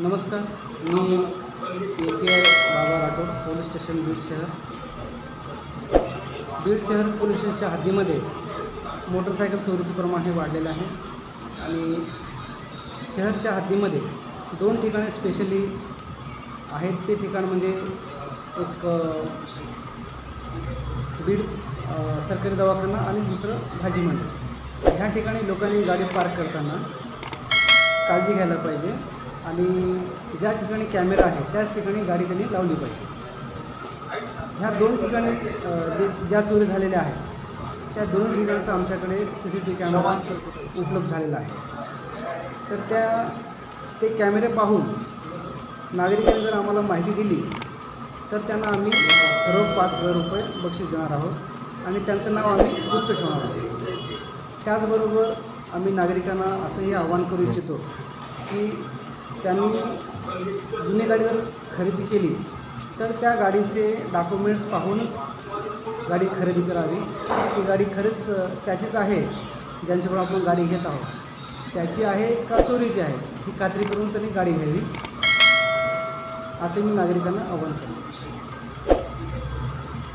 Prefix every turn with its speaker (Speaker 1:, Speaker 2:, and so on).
Speaker 1: नमस्कार मी ए के आय बाबा Rathod police station Beed शहर. बीड शहर पोलीस स्टेशनच्या हद्दीमध्ये मोटरसायकल चोरीचं प्रमाण हे वाढलेलं आहे. आणि शहरच्या हद्दीमध्ये दोन ठिकाणे स्पेशली आहेत. ते ठिकाण म्हणजे एक बीड सरकारी दवाखाना आणि दुसरं भाजी मंडळ. ह्या ठिकाणी लोकांनी गाडी पार्क करताना काळजी घ्यायला पाहिजे. आणि ज्या ठिकाणी कॅमेरा आहे त्याच ठिकाणी गाडी त्यांनी लावली पाहिजे. ह्या दोन ठिकाणी जे ज्या चोरी झालेल्या आहेत त्या दोन ठिकाणचा आमच्याकडे C C T V camera उपलब्ध झालेला आहे. तर त्या ते कॅमेरे पाहून नागरिकांनी जर आम्हाला माहिती दिली तर त्यांना आम्ही रोख पाच हजार रुपये बक्षीस देणार आहोत आणि त्यांचं नाव आम्ही गुप्त ठेवणार आहोत. त्याचबरोबर आम्ही नागरिकांना असंही आवाहन करू इच्छितो की त्यांनी जुनी गाडी जर खरेदी केली तर त्या गाडीचे डॉक्युमेंट्स पाहूनच गाडी खरेदी करावी. ती गाडी खरंच त्याचीच आहे ज्यांच्याकडून आपण गाडी घेत आहोत. त्याची आहे का चोरीची आहे ही खात्री करून त्यांनी गाडी घ्यावी असे मी नागरिकांना आव्हान करतो.